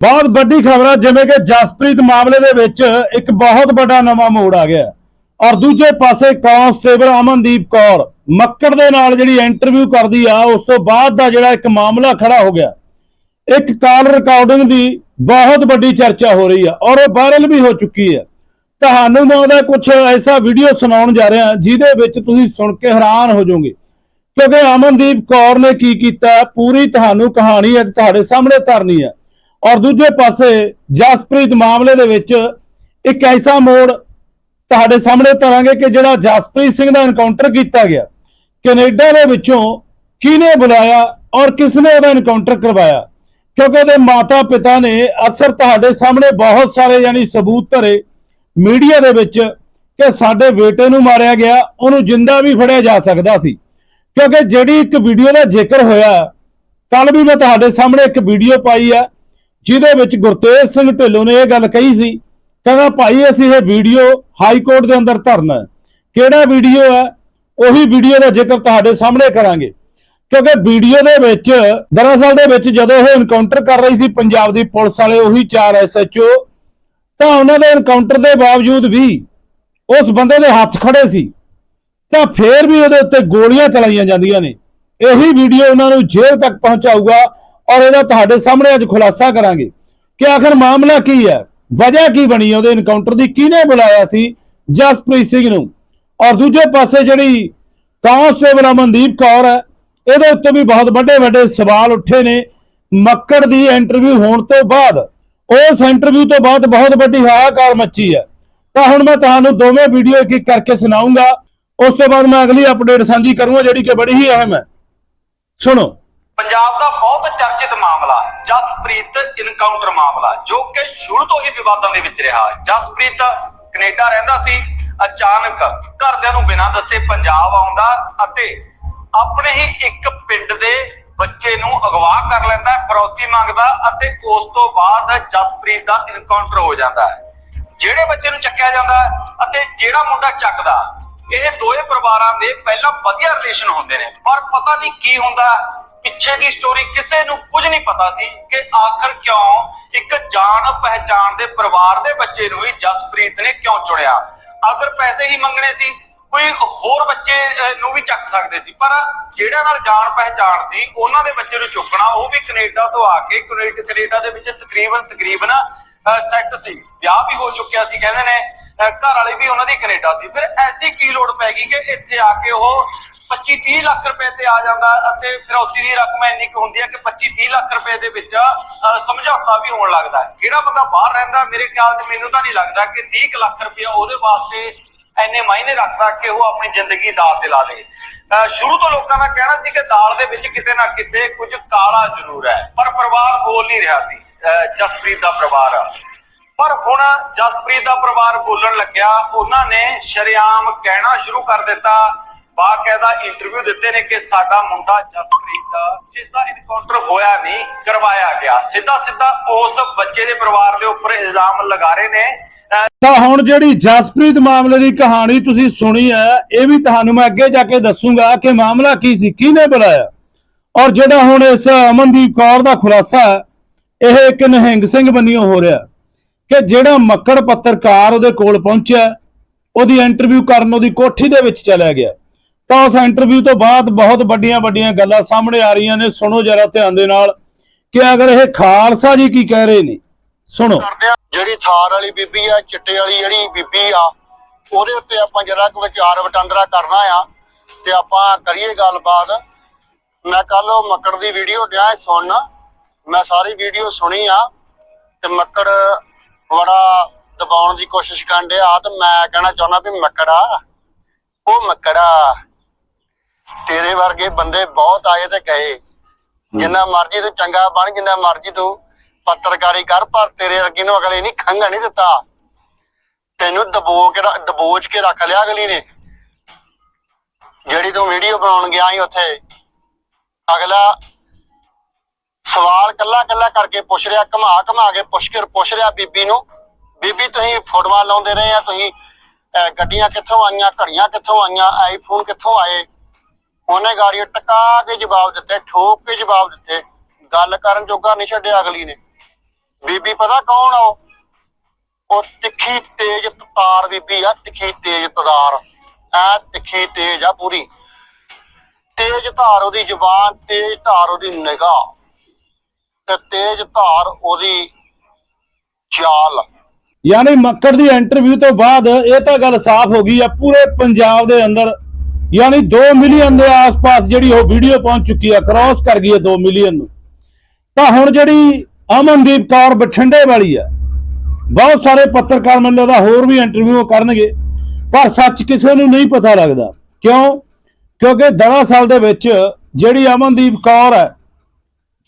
ਬਹੁਤ ਵੱਡੀ ਖਬਰ ਹੈ ਜਿਵੇਂ ਕਿ ਜਸਪ੍ਰੀਤ ਮਾਮਲੇ ਦੇ ਵਿੱਚ ਇੱਕ ਬਹੁਤ ਵੱਡਾ ਨਵਾਂ ਮੋੜ ਆ ਗਿਆ। ਔਰ ਦੂਜੇ ਪਾਸੇ ਕਾਂਸਟੇਬਲ ਅਮਨਦੀਪ ਕੌਰ ਮੱਕੜ ਦੇ ਨਾਲ ਜਿਹੜੀ ਇੰਟਰਵਿਊ ਕਰਦੀ ਆ, ਉਸ ਤੋਂ ਬਾਅਦ ਦਾ ਜਿਹੜਾ ਇੱਕ ਮਾਮਲਾ ਖੜਾ ਹੋ ਗਿਆ। ਇੱਕ ਕਾਲ ਰਿਕਾਰਡਿੰਗ ਦੀ ਬਹੁਤ ਵੱਡੀ ਚਰਚਾ ਹੋ ਰਹੀ ਆ ਔਰ ਇਹ ਵਾਇਰਲ ਵੀ ਹੋ ਚੁੱਕੀ ਹੈ ਤੁਹਾਨੂੰ ਮੈਂ ਉਹਦਾ ਕੁਝ ਐਸਾ ਵੀਡੀਓ ਸੁਣਾਉਣ ਜਾ ਰਿਹਾ, ਜਿਹਦੇ ਵਿੱਚ ਤੁਸੀਂ ਸੁਣ ਕੇ ਹੈਰਾਨ ਹੋ ਜਾਓਗੇ। ਕਿਉਂਕਿ ਅਮਨਦੀਪ ਕੌਰ ਨੇ ਕੀ ਕੀਤਾ, ਪੂਰੀ ਤੁਹਾਨੂੰ ਕਹਾਣੀ ਅੱਜ ਤੁਹਾਡੇ ਸਾਹਮਣੇ ਧਰਨੀ ਹੈ ਔਰ ਦੂਜੇ ਪਾਸੇ ਜਸਪ੍ਰੀਤ ਮਾਮਲੇ ਦੇ ਵਿੱਚ ਇੱਕ ਐਸਾ ਮੋੜ ਤੁਹਾਡੇ ਸਾਹਮਣੇ ਧਰਾਂਗੇ ਕਿ ਜਿਹੜਾ ਜਸਪ੍ਰੀਤ ਸਿੰਘ ਦਾ ਐਨਕਾਊਂਟਰ ਕੀਤਾ ਗਿਆ, ਕੈਨੇਡਾ ਦੇ ਵਿੱਚੋਂ ਕਿਹਨੇ ਬੁਲਾਇਆ ਔਰ ਕਿਸਨੇ ਉਹਦਾ ਐਨਕਾਊਂਟਰ ਕਰਵਾਇਆ? ਕਿਉਂਕਿ ਉਹਦੇ ਮਾਤਾ ਪਿਤਾ ਨੇ ਅਕਸਰ ਤੁਹਾਡੇ ਸਾਹਮਣੇ ਬਹੁਤ ਸਾਰੇ ਯਾਨੀ ਸਬੂਤ ਧਰੇ ਮੀਡੀਆ ਦੇ ਵਿੱਚ ਕਿ ਸਾਡੇ ਬੇਟੇ ਨੂੰ ਮਾਰਿਆ ਗਿਆ, ਉਹਨੂੰ ਜਿੰਦਾ ਵੀ ਫੜਿਆ ਜਾ ਸਕਦਾ ਸੀ। ਕਿਉਂਕਿ ਜਿਹੜੀ ਇੱਕ ਵੀਡੀਓ ਦਾ ਜ਼ਿਕਰ ਹੋਇਆ ਕੱਲ ਵੀ ਮੈਂ ਤੁਹਾਡੇ ਸਾਹਮਣੇ ਇੱਕ ਵੀਡੀਓ ਪਾਈ ਆ ਜਿਹਦੇ ਵਿੱਚ ਗੁਰਤੇਜ ਸਿੰਘ ਢਿੱਲੋਂ ਨੇ ਇਹ ਗੱਲ ਕਹੀ ਸੀ, ਕਹਿੰਦਾ ਭਾਈ ਅਸੀਂ ਇਹ ਵੀਡੀਓ ਹਾਈ ਕੋਰਟ ਦੇ ਅੰਦਰ ਧਰਨਾ ਕਿਹੜਾ ਵੀਡੀਓ ਹੈ? ਉਹੀ ਵੀਡੀਓ ਦਾ ਜ਼ਿਕਰ ਤੁਹਾਡੇ ਸਾਹਮਣੇ ਕਰਾਂਗੇ। ਕਿਉਂਕਿ ਵੀਡੀਓ ਦੇ ਵਿੱਚ, ਦਰਅਸਲ ਦੇ ਵਿੱਚ ਜਦੋਂ ਇਹ ਐਨਕਾਊਂਟਰ ਕਰ ਰਹੀ ਸੀ ਪੰਜਾਬ ਦੀ ਪੁਲਿਸ ਵਾਲੇ, ਉਹੀ 4 ਐਸਐਚਓ ਤਾਂ ਉਹਨਾਂ ਦੇ ਐਨਕਾਊਂਟਰ ਦੇ ਬਾਵਜੂਦ ਵੀ ਉਸ ਬੰਦੇ ਦੇ ਹੱਥ ਖੜੇ ਸੀ। ਤਾਂ ਫੇਰ ਵੀ ਉਹਦੇ ਉੱਤੇ ਗੋਲੀਆਂ ਚਲਾਈਆਂ ਜਾਂਦੀਆਂ ਨੇ। ਇਹੀ ਵੀਡੀਓ ਉਹਨਾਂ ਨੂੰ ਜੇਲ੍ਹ ਤੱਕ ਪਹੁੰਚਾਊਗਾ। ਔਰ ਇਹਦਾ ਤੁਹਾਡੇ ਸਾਹਮਣੇ ਅੱਜ ਖੁਲਾਸਾ ਕਰਾਂਗੇ ਕਿ ਆਖਰ ਮਾਮਲਾ ਕੀ ਹੈ, ਵਜ੍ਹਾ ਕੀ ਬਣੀ ਉਹਦੇ ਇਨਕਾਊਂਟਰ ਦੀ ਕਿਹਨੇ ਬੁਲਾਇਆ ਸੀ, ਜਸਪ੍ਰੀਤ ਸਿੰਘ ਨੂੰ। ਔਰ ਦੂਜੇ ਪਾਸੇ ਜਿਹੜੀ ਕਾਂਸਟੇਬਲ ਅਮਨਦੀਪ ਕੌਰ ਹੈ, ਇਹਦੇ ਉੱਤੇ ਵੀ ਬਹੁਤ ਵੱਡੇ ਵੱਡੇ ਸਵਾਲ ਉੱਠੇ ਨੇ। ਮੱਕੜ ਦੀ ਇੰਟਰਵਿਊ ਹੋਣ ਤੋਂ ਬਾਅਦ, ਉਸ ਇੰਟਰਵਿਊ ਤੋਂ ਬਾਅਦ ਬਹੁਤ ਵੱਡੀ ਹਾਹਾਕਾਰ ਮੱਚੀ ਹੈ। ਤਾਂ ਹੁਣ ਮੈਂ ਤੁਹਾਨੂੰ ਦੋਵੇਂ ਵੀਡੀਓ ਇੱਕ ਇੱਕ ਕਰਕੇ ਸੁਣਾਉਂਗਾ। ਉਸ ਤੋਂ ਬਾਅਦ ਮੈਂ ਅਗਲੀ ਅਪਡੇਟ ਸਾਂਝੀ ਕਰੂੰਗਾ, ਜਿਹੜੀ ਕਿ ਬੜੀ ਹੀ ਅਹਿਮ ਹੈ। ਸੁਣੋ। ਪੰਜਾਬ ਦਾ ਬਹੁਤ ਚਰਚਿਤ ਮਾਮਲਾ ਜਸਪ੍ਰੀਤ ਇਨਕਾਊਂਟਰ ਮਾਮਲਾ ਜੋ ਕਿ ਸ਼ੁਰੂ ਤੋਂ ਹੀ ਵਿਵਾਦਾਂ ਦੇ ਵਿੱਚ ਰਿਹਾ ਜਸਪ੍ਰੀਤ ਕੈਨੇਡਾ ਰਹਿੰਦਾ ਸੀ। ਅਚਾਨਕ ਘਰਦਿਆਂ ਨੂੰ ਬਿਨਾਂ ਦੱਸੇ ਪੰਜਾਬ ਆਉਂਦਾ ਅਤੇ ਆਪਣੇ ਹੀ ਇੱਕ ਪਿੰਡ ਦੇ ਬੱਚੇ ਨੂੰ ਅਗਵਾ ਕਰ ਲੈਂਦਾ, ਫਰੌਤੀ ਮੰਗਦਾ ਅਤੇ ਉਸ ਤੋਂ ਬਾਅਦ ਜਸਪ੍ਰੀਤ ਦਾ ਇਨਕਾਊਂਟਰ ਹੋ ਜਾਂਦਾ ਹੈ। ਜਿਹੜੇ ਬੱਚੇ ਨੂੰ ਚੱਕਿਆ ਜਾਂਦਾ ਹੈ ਅਤੇ ਜਿਹੜਾ ਮੁੰਡਾ ਚੱਕਦਾ, ਇਹ ਦੋਏ ਪਰਿਵਾਰਾਂ ਦੇ ਪਹਿਲਾਂ ਵਧੀਆ ਰਿਲੇਸ਼ਨ ਹੁੰਦੇ ਨੇ। ਪਰ ਪਤਾ ਨਹੀਂ ਕੀ ਹੁੰਦਾ ਪਿੱਛੇ ਦੀ ਸਟੋਰੀ ਕਿਸੇ ਨੂੰ ਕੁਝ ਨਹੀਂ ਪਤਾ ਸੀ ਕਿ ਆਖਰ ਕਿਉਂ ਇੱਕ ਜਾਣ ਪਹਿਚਾਣ ਦੇ ਪਰਿਵਾਰ ਦੇ ਬੱਚੇ ਨੂੰ ਹੀ ਜਸਪ੍ਰੀਤ ਨੇ ਕਿਉਂ ਚੁਣਿਆ? ਅਗਰ ਪੈਸੇ ਹੀ ਮੰਗਣੇ ਸੀ, ਕੋਈ ਹੋਰ ਬੱਚੇ ਨੂੰ ਵੀ ਚੱਕ ਸਕਦੇ ਸੀ। ਪਰ ਜਿਹੜਾ ਨਾਲ ਜਾਣ ਪਹਿਚਾਣ ਸੀ, ਉਹਨਾਂ ਦੇ ਬੱਚੇ ਨੂੰ ਚੁੱਕਣਾ, ਉਹ ਵੀ ਕੈਨੇਡਾ ਤੋਂ ਆ ਕੇ ਕੈਨੇ- ਕੈਨੇਡਾ ਦੇ ਵਿੱਚ ਤਕਰੀਬਨ ਤਕਰੀਬਨ ਸੈੱਟ ਸੀ। ਵਿਆਹ ਵੀ ਹੋ ਚੁੱਕਿਆ ਸੀ, ਕਹਿੰਦੇ ਨੇ। ਘਰ ਵਾਲੇ ਵੀ ਉਹਨਾਂ ਦੀ ਕੈਨੇਡਾ ਸੀ। ਫਿਰ ਐਸੀ ਕੀ ਲੋੜ ਪੈ ਗਈ ਕਿ ਇੱਥੇ ਆ ਕੇ ਉਹ 25 30 ਲੱਖ ਰੁਪਏ ਤੇ ਆ ਜਾਂਦਾ ਅਤੇ ਫਿਰੌਤੀ ਦੀ ਰਕਮ ਇੰਨੀ ਕੁ ਹੁੰਦੀ ਹੈ ਕਿ 25 30 ਲੱਖ ਰੁਪਏ ਦੇ ਵਿੱਚ ਸਮਝੌਤਾ ਵੀ ਹੋਣ ਲੱਗਦਾ ਹੈ। ਜਿਹੜਾ ਬੰਦਾ ਬਾਹਰ ਰਹਿੰਦਾ ਮੇਰੇ ਖਿਆਲ 'ਚ ਮੈਨੂੰ ਤਾਂ ਨਹੀਂ ਲੱਗਦਾ ਕਿ 30 ਲੱਖ ਰੁਪਏ ਉਹਦੇ ਵਾਸਤੇ ਐਨੇ ਮਾਇਨੇ ਰੱਖਦਾ ਕਿ ਉਹ ਆਪਣੀ ਜ਼ਿੰਦਗੀ ਦਾਅ ਤੇ ਲਾ ਲੇ ਸ਼ੁਰੂ ਤੋਂ ਲੋਕਾਂ ਦਾ ਕਹਿਣਾ ਸੀ ਕਿ ਦਾਲ ਦੇ ਵਿੱਚ ਕਿਤੇ ਨਾ ਕਿਤੇ ਕੁਝ ਕਾਲਾ ਜ਼ਰੂਰ ਹੈ, ਪਰ ਪਰਿਵਾਰ ਬੋਲ ਨਹੀਂ ਰਿਹਾ ਸੀ, ਅਹ, ਜਸਪ੍ਰੀਤ ਦਾ ਪਰਿਵਾਰ। ਪਰ ਹੁਣ ਜਸਪ੍ਰੀਤ ਦਾ ਪਰਿਵਾਰ ਬੋਲਣ ਲੱਗਿਆ, ਉਹਨਾਂ ਨੇ ਸ਼ਰੇਆਮ ਕਹਿਣਾ ਸ਼ੁਰੂ ਕਰ ਦਿੱਤਾ ਬਾਕਾਇਦਾ ਇੰਟਰਵਿਊ ਦਿੱਤੇ ਨੇ ਕਿ ਸਾਡਾ ਮੁੰਡਾ ਜਸਪ੍ਰੀਤ ਜਿਸ ਦਾ ਇਨਕਾਊਂਟਰ ਹੋਇਆ ਨਹੀਂ, ਕਰਵਾਇਆ ਗਿਆ। ਸਿੱਧਾ ਸਿੱਧਾ ਉਸ ਬੱਚੇ ਦੇ ਪਰਿਵਾਰ ਦੇ ਉੱਪਰ ਇਲਜ਼ਾਮ ਲਗਾ ਰਹੇ ਨੇ। ਤਾਂ ਹੁਣ ਜਿਹੜੀ ਜਸਪ੍ਰੀਤ ਮਾਮਲੇ ਦੀ ਕਹਾਣੀ ਤੁਸੀਂ ਸੁਣੀ ਹੈ, ਇਹ ਵੀ ਤੁਹਾਨੂੰ ਮੈਂ ਅੱਗੇ ਜਾ ਕੇ ਦੱਸੂਗਾ ਕਿ ਮਾਮਲਾ ਕੀ ਸੀ, ਕਿਹਨੇ ਬੁਲਾਇਆ ਔਰ ਜਿਹੜਾ ਹੁਣ ਇਸ ਅਮਨਦੀਪ ਕੌਰ ਦਾ ਖੁਲਾਸਾ ਇਹ ਇੱਕ ਨਹਿੰਗ ਸਿੰਘ ਬੰਨਿਓ ਹੋ ਰਿਹਾ ਕਿ ਜਿਹੜਾ ਮੱਕੜ ਪੱਤਰਕਾਰ ਉਹਦੇ ਕੋਲ ਪਹੁੰਚਿਆ, ਉਹਦੀ ਇੰਟਰਵਿਊ ਕਰਨ ਉਹਦੀ ਕੋਠੀ ਦੇ ਵਿੱਚ ਚਲਾ ਗਿਆ। ਤਾਂ ਉਸ ਇੰਟਰਵਿਊ ਤੋਂ ਬਾਅਦ ਬਹੁਤ ਵੱਡੀਆਂ ਵੱਡੀਆਂ ਗੱਲਾਂ ਸਾਹਮਣੇ ਆ ਰਹੀਆਂ ਨੇ। ਸੁਣੋ ਜਰਾ ਧਿਆਨ ਦੇ ਨਾਲ ਕਿ ਅਗਰ ਇਹ ਖਾਲਸਾ ਜੀ ਕੀ ਕਹਿ ਰਹੇ ਨੇ, ਸੁਣੋ। ਜਿਹੜੀ ਥਾਰ ਵਾਲੀ ਬੀਬੀ ਆ, ਚਿੱਟੇ ਵਾਲੀ ਜਿਹੜੀ ਬੀਬੀ ਆ, ਉਹਦੇ ਉੱਤੇ ਆਪਾਂ ਜਰਾ ਕੁ ਵਿਚਾਰ ਵਟਾਂਦਰਾ ਕਰਨਾ ਆ ਤੇ ਆਪਾਂ ਕਰੀਏ ਗੱਲਬਾਤ। ਮੈਂ ਕੱਲ ਉਹ ਮੱਕੜ ਦੀ ਵੀਡੀਓ ਡਿਆ ਸੁਣਨ। ਮੈਂ ਸਾਰੀ ਵੀਡੀਓ ਸੁਣੀ ਆ ਤੇ ਮੱਕੜ ਬੜਾ ਦਬਾਉਣ ਦੀ ਕੋਸ਼ਿਸ਼ ਕਰਨ ਡਿਆ ਤੇ ਮੈਂ ਕਹਿਣਾ ਚਾਹੁੰਦਾ ਵੀ ਮੱਕੜਾ, ਉਹ ਮੱਕੜਾ। ਤੇਰੇ ਵਰਗੇ ਬੰਦੇ ਬਹੁਤ ਆਏ ਤੇ ਗਏ। ਜਿੰਨਾ ਮਰਜ਼ੀ ਤੂੰ ਚੰਗਾ ਬਣ ਜਿੰਨਾ ਮਰਜ਼ੀ ਤੂੰ ਪੱਤਰਕਾਰੀ ਕਰ ਪਰ ਤੇਰੇ ਵਰਗੀ ਨੂੰ ਅਗਲੇ ਨਹੀਂ ਖੰਘ ਨਹੀਂ ਦਿੱਤਾ। ਤੈਨੂੰ ਦਬੋ ਕੇ ਦਬੋਚ ਕੇ ਰੱਖ ਲਿਆ ਅਗਲੀ ਨੇ। ਜਿਹੜੀ ਤੂੰ ਵੀਡੀਓ ਬਣਾਉਣ ਗਿਆ ਸੀ ਉੱਥੇ। ਅਗਲਾ ਸਵਾਲ ਕੱਲਾ ਕੱਲਾ ਕਰਕੇ ਪੁੱਛ ਰਿਹਾ ਘਮਾ ਘਮਾ ਕੇ ਪੁੱਛ ਕੇ ਪੁੱਛ ਰਿਹਾ ਬੀਬੀ ਨੂੰ। ਬੀਬੀ ਤੁਸੀਂ ਫੋਟੋਆਂ ਲਾਉਂਦੇ ਰਹੇ ਆ ਤੁਸੀਂ ਗੱਡੀਆਂ ਕਿੱਥੋਂ ਆਈਆਂ ਘੜੀਆਂ ਕਿੱਥੋਂ ਆਈਆਂ ਆਈਫੋਨ ਕਿੱਥੋਂ ਆਏ? ਉਹਨੇ ਗਾੜੀ ਟਕਾ ਕੇ ਜਵਾਬ ਦਿੱਤੇ, ਠੋਕ ਕੇ ਜਵਾਬ ਦਿੱਤੇ। ਗੱਲ ਕਰਨ ਜੋਗਾ ਨਹੀਂ ਛੱਡਿਆ ਅਗਲੀ ਨੇ। ਬੀਬੀ ਪਤਾ ਕੌਣ ਆ ਉਹ? ਉਹ ਤਿੱਖੀ ਤੇਜ ਤਤਾਰ ਬੀਬੀ ਆ, ਤਿੱਖੀ ਤੇਜ ਤਦਾਰ। ਐ ਤਿੱਖੀ ਤੇਜ ਆ ਪੂਰੀ। ਤੇਜ ਧਾਰ ਉਹਦੀ ਜ਼ੁਬਾਨ, ਤੇਜ ਧਾਰ ਉਹਦੀ ਨਿਗਾਹ। ਤੇ ਤੇਜ ਧਾਰ ਉਹਦੀ ਚਾਲ ਯਾਨੀ ਮੱਕੜ ਦੀ ਇੰਟਰਵਿਊ ਤੋਂ ਬਾਅਦ ਇਹ ਤਾਂ ਗੱਲ ਸਾਫ਼ ਹੋ ਗਈ ਆ, ਪੂਰੇ ਪੰਜਾਬ ਦੇ ਅੰਦਰ ਯਾਨੀ 2 ਮਿਲੀਅਨ ਦੇ ਆਸ-ਪਾਸ ਜਿਹੜੀ ਉਹ ਵੀਡੀਓ ਪਹੁੰਚ ਚੁੱਕੀ ਆ ਕ੍ਰਾਸ ਕਰ ਗਈ ਹੈ 2 ਮਿਲੀਅਨ ਨੂੰ। ਤਾਂ ਹੁਣ ਜਿਹੜੀ ਅਮਨਦੀਪ ਕੌਰ ਬਠਿੰਡੇ ਵਾਲੀ ਆ, ਬਹੁਤ ਸਾਰੇ ਪੱਤਰਕਾਰ ਮੈਨੂੰ ਲੱਗਦਾ ਹੋਰ ਵੀ ਇੰਟਰਵਿਊ ਕਰਨਗੇ, ਪਰ ਸੱਚ ਕਿਸੇ ਨੂੰ ਨਹੀਂ ਪਤਾ ਲੱਗਦਾ। ਕਿਉਂ? ਕਿਉਂਕਿ ਦਰਅਸਲ ਦੇ ਵਿੱਚ ਜਿਹੜੀ ਅਮਨਦੀਪ ਕੌਰ ਹੈ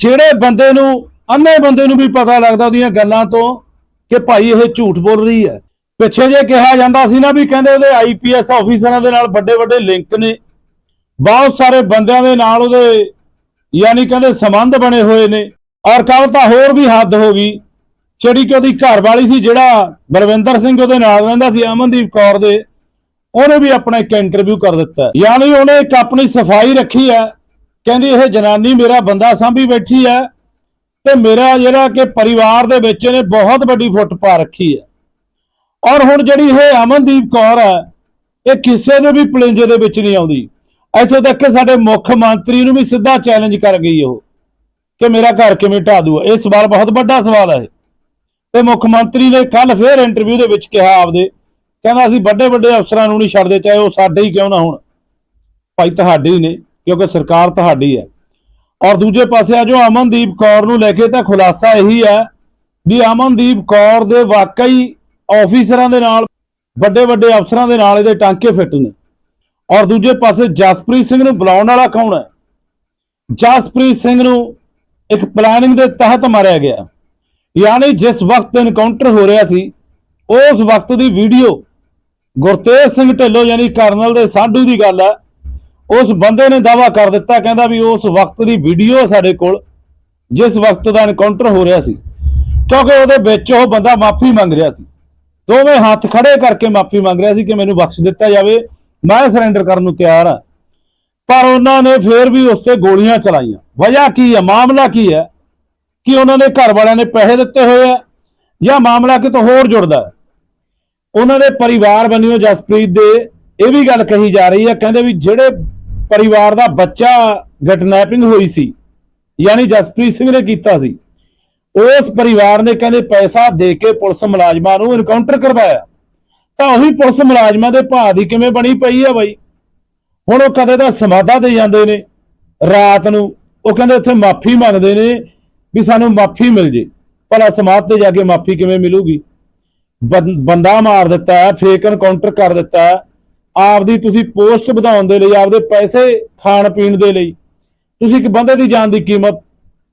ਜਿਹੜੇ ਬੰਦੇ ਨੂੰ, ਅੰਨੇ ਬੰਦੇ ਨੂੰ ਵੀ ਪਤਾ ਲੱਗਦਾ ਉਹਦੀਆਂ ਗੱਲਾਂ ਤੋਂ ਕਿ ਭਾਈ ਇਹ ਝੂਠ ਬੋਲ ਰਹੀ ਹੈ ਪਿੱਛੇ ਜੇ ਕਿਹਾ ਜਾਂਦਾ ਸੀ ਨਾ ਵੀ ਕਹਿੰਦੇ ਉਹਦੇ ਆਈਪੀਐਸ ਆਫੀਸਰਾਂ ਦੇ ਨਾਲ ਵੱਡੇ ਵੱਡੇ ਲਿੰਕ ਨੇ। ਬਹੁਤ ਸਾਰੇ ਬੰਦਿਆਂ ਦੇ ਨਾਲ ਉਹਦੇ ਯਾਨੀ ਕਹਿੰਦੇ ਸੰਬੰਧ ਬਣੇ ਹੋਏ ਨੇ। ਔਰ ਕੱਲ ਤਾਂ ਹੋਰ ਵੀ ਹੱਦ ਹੋ ਗਈ। ਜਿਹੜੀ ਕਿ ਉਹਦੀ ਘਰ ਵਾਲੀ ਸੀ, ਜਿਹੜਾ ਬਲਵਿੰਦਰ ਸਿੰਘ ਉਹਦੇ ਨਾਲ ਰਹਿੰਦਾ ਸੀ, ਅਮਨਦੀਪ ਕੌਰ ਦੇ, ਉਹਨੇ ਵੀ ਆਪਣਾ ਇੱਕ ਇੰਟਰਵਿਊ ਕਰ ਦਿੱਤਾ। ਯਾਨੀ ਉਹਨੇ ਇੱਕ ਆਪਣੀ ਸਫ਼ਾਈ ਰੱਖੀ ਹੈ। ਕਹਿੰਦੀ ਇਹ ਜਨਾਨੀ ਮੇਰਾ ਬੰਦਾ ਸਾਂਭੀ ਬੈਠੀ ਹੈ ਤੇ ਮੇਰਾ ਜਿਹੜਾ ਕਿ ਪਰਿਵਾਰ ਦੇ ਵਿੱਚ ਇਹਨੇ ਬਹੁਤ ਵੱਡੀ ਫੁੱਟ ਪਾ ਰੱਖੀ ਹੈ। ਔਰ ਹੁਣ ਜਿਹੜੀ ਇਹ ਅਮਨਦੀਪ ਕੌਰ ਹੈ, ਇਹ ਕਿਸੇ ਦੇ ਵੀ ਪਲੇਂਜੇ ਦੇ ਵਿੱਚ ਨਹੀਂ ਆਉਂਦੀ। ਇੱਥੋਂ ਤੱਕ ਕਿ ਸਾਡੇ ਮੁੱਖ ਮੰਤਰੀ ਨੂੰ ਵੀ ਸਿੱਧਾ ਚੈਲੰਜ ਕਰ ਗਈ ਉਹ, ਕਿ ਮੇਰਾ ਘਰ ਕਿਵੇਂ ਢਾ ਦੂਆ। ਇਹ ਸਵਾਲ ਬਹੁਤ ਵੱਡਾ ਸਵਾਲ ਹੈ। ਤੇ ਮੁੱਖ ਮੰਤਰੀ ਨੇ ਕੱਲ ਫੇਰ ਇੰਟਰਵਿਊ ਦੇ ਵਿੱਚ ਕਿਹਾ ਆਪਦੇ, ਕਹਿੰਦਾ ਅਸੀਂ ਵੱਡੇ ਵੱਡੇ ਅਫਸਰਾਂ ਨੂੰ ਨਹੀਂ ਛੱਡਦੇ, ਚਾਹੇ ਉਹ ਸਾਡੇ ਹੀ ਕਿਉਂ ਨਾ ਹੋਣ। ਭਾਈ ਤੁਹਾਡੇ ਹੀ ਨੇ, ਕਿਉਂਕਿ ਸਰਕਾਰ ਤੁਹਾਡੀ ਹੈ। ਔਰ ਦੂਜੇ ਪਾਸੇ ਆ ਜੋ ਅਮਨਦੀਪ ਕੌਰ ਨੂੰ ਲੈ ਕੇ ਤਾਂ ਖੁਲਾਸਾ ਇਹੀ ਹੈ ਵੀ ਅਮਨਦੀਪ ਕੌਰ ਦੇ ਵਾਕਈ ਆਫੀਸਰਾਂ ਦੇ ਨਾਲ ਵੱਡੇ ਵੱਡੇ ਅਫਸਰਾਂ ਦੇ ਨਾਲ ਇਹਦੇ ਟਾਂਕੇ ਫਿੱਟ ਨੇ। ਔਰ ਦੂਜੇ ਪਾਸੇ ਜਸਪ੍ਰੀਤ ਸਿੰਘ ਨੂੰ ਬੁਲਾਉਣ ਵਾਲਾ ਕੌਣ ਹੈ? ਜਸਪ੍ਰੀਤ ਸਿੰਘ ਨੂੰ ਇੱਕ ਪਲਾਨਿੰਗ ਦੇ ਤਹਿਤ ਮਾਰਿਆ ਗਿਆ ਯਾਨੀ ਜਿਸ ਵਕਤ ਐਨਕਾਊਂਟਰ ਹੋ ਰਿਹਾ ਸੀ, ਉਸ ਵਕਤ ਦੀ ਵੀਡੀਓ ਗੁਰਤੇਜ ਸਿੰਘ ਢਿੱਲੋਂ ਯਾਨੀ ਕਰਨਲ ਦੇ ਸਾਧੂ ਦੀ ਗੱਲ ਹੈ। ਉਸ ਬੰਦੇ ਨੇ ਦਾਵਾ ਕਰ ਦਿੱਤਾ, ਕਹਿੰਦਾ ਵੀ ਉਸ ਵਕਤ ਦੀ ਵੀਡੀਓ ਸਾਡੇ ਕੋਲ, ਜਿਸ ਵਕਤ ਦਾ ਐਨਕਾਊਂਟਰ ਹੋ ਰਿਹਾ ਸੀ। ਕਿਉਂਕਿ ਉਹਦੇ ਵਿੱਚ ਉਹ ਬੰਦਾ ਮਾਫੀ ਮੰਗ ਰਿਹਾ ਸੀ। ਦੋਵੇਂ ਹੱਥ ਖੜੇ ਕਰਕੇ ਮਾਫੀ ਮੰਗ ਰਿਹਾ ਸੀ ਕਿ ਮੈਨੂੰ ਬਖਸ਼ ਦਿੱਤਾ ਜਾਵੇ। ਮੈਂ ਸਰੈਂਡਰ ਕਰਨ ਨੂੰ ਤਿਆਰ ਹਾਂ। ਪਰ ਉਹਨਾਂ ਨੇ ਫੇਰ ਵੀ ਉਸ ਤੇ ਗੋਲੀਆਂ ਚਲਾਈਆਂ। ਵਜ੍ਹਾ ਕੀ ਹੈ? ਮਾਮਲਾ ਕੀ ਹੈ? ਕਿ ਉਹਨਾਂ ਦੇ ਘਰ ਵਾਲਿਆਂ ਨੇ ਪੈਸੇ ਦਿੱਤੇ ਹੋਏ ਆ ਜਾਂ ਮਾਮਲਾ ਕਿਤੋਂ ਹੋਰ ਜੁੜਦਾ ਉਹਨਾਂ ਦੇ ਪਰਿਵਾਰ ਬੰਨਿਓ ਜਸਪ੍ਰੀਤ ਦੇ ਇਹ ਵੀ ਗੱਲ ਕਹੀ ਜਾ ਰਹੀ ਹੈ। ਕਹਿੰਦੇ ਵੀ ਜਿਹੜੇ ਪਰਿਵਾਰ ਦਾ ਬੱਚਾ ਕਿਡਨੈਪਿੰਗ ਹੋਈ ਸੀ, ਯਾਨੀ ਜਸਪ੍ਰੀਤ ਸਿੰਘ ਨੇ ਕੀਤਾ ਸੀ ਉਸ ਪਰਿਵਾਰ ਨੇ ਕਹਿੰਦੇ ਪੈਸਾ ਦੇ ਕੇ ਪੁਲਿਸ ਮੁਲਾਜ਼ਮਾਂ ਨੂੰ ਇਨਕਾਊਂਟਰ ਕਰਵਾਇਆ। ਤਾਂ ਉਹੀ ਪੁਲਿਸ ਮੁਲਾਜ਼ਮਾਂ ਦੇ ਭਾਅ ਦੀ ਕਿਵੇਂ ਬਣੀ ਪਈ ਹੈ ਬਾਈ? ਹੁਣ ਉਹ ਕਦੇ ਤਾਂ ਸਮਾਧਾ ਦੇ ਜਾਂਦੇ ਨੇ, ਰਾਤ ਨੂੰ ਉਹ ਕਹਿੰਦੇ ਉੱਥੇ ਮਾਫੀ ਮੰਗਦੇ ਨੇ ਵੀ ਸਾਨੂੰ ਮਾਫੀ ਮਿਲ ਜੇ। ਭਲਾ ਸਮਾਧ ਤੇ ਜਾ ਕੇ ਮਾਫੀ ਕਿਵੇਂ ਮਿਲੂਗੀ? ਬੰ- ਬੰਦਾ ਮਾਰ ਦਿੱਤਾ ਫੇਕ ਇਨਕਾਊਂਟਰ ਕਰ ਦਿੱਤਾ। ਆਪਦੀ ਤੁਸੀਂ ਪੋਸਟ ਵਧਾਉਣ ਦੇ ਲਈ, ਆਪਦੇ ਪੈਸੇ ਖਾਣ ਪੀਣ ਦੇ ਲਈ। ਤੁਸੀਂ ਇੱਕ ਬੰਦੇ ਦੀ ਜਾਨ ਦੀ ਕੀਮਤ